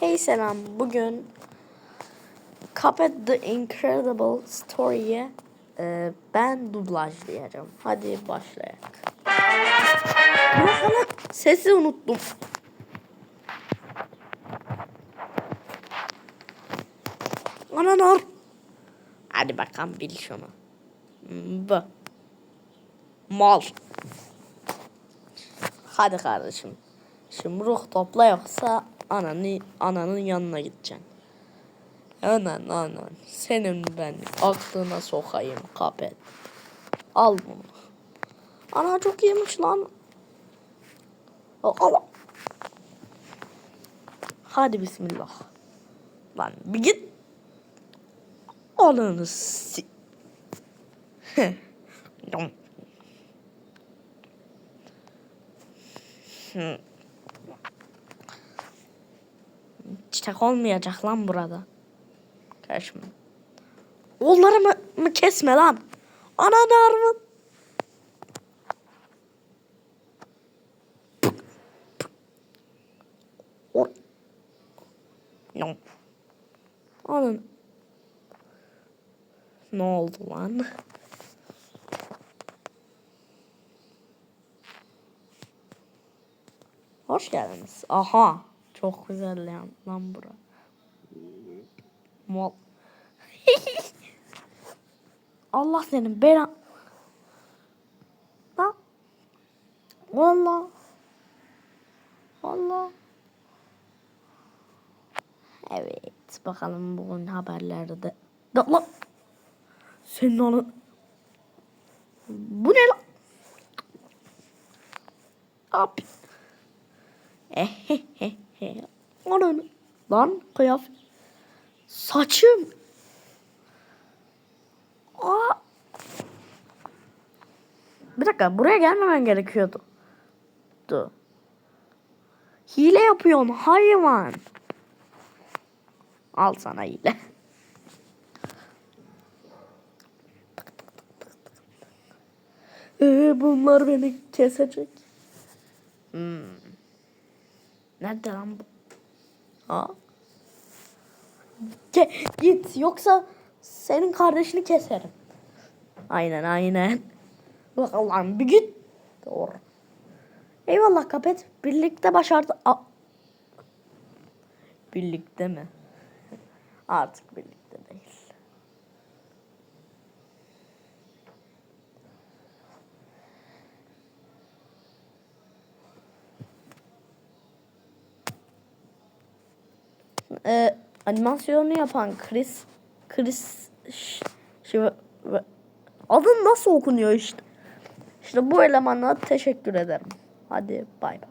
Hey selam. Bugün Cuphead The Incredible Story'ye e, ben dublajlayacağım. Hadi dakika lan, Sesi unuttum. Ananar. Hadi bakalım bil şunu. Hmm, Bu. Mal. Hadi kardeşim. Şimdi ruh topla yoksa ananı ananın yanına gideceksin. Anan anan senin ben aklına sokayım kapet. Al bunu. Ana çok iyiymiş lan. Al. Hadi bismillah. Lan bir git. Ananı si... Yum. Çiçek olmayacak lan burada. Karışma. Onları mı, mı kesme lan? Armut. Oy. Yum. Anın. Ne oldu lan? Hoş geldiniz. Aha. Çok güzel lan, lan bura. Mal. Allah senin belan. Lan. Valla. Valla. Evet. Bakalım bugün haberlerde. Da lan. Senin onu. Bu ne lan? Abi. Ehehehe. Ananı. Lan kıyafet. Saçım. Aa. Bir dakika buraya gelmemen gerekiyordu. Du. Hile yapıyorsun hayvan. Al sana hile. Ee, bunlar beni kesecek. Hmm. Nerede lan bu? Ha? Ge git yoksa senin kardeşini keserim. Aynen aynen. Bak Allah'ım bir git. Doğru. Eyvallah kapet. Birlikte başardı. A birlikte mi? Artık birlikte Ee, animasyonu yapan Chris Chris Şiva- adın nasıl okunuyor işte. İşte bu elemana teşekkür ederim. Hadi bay bay.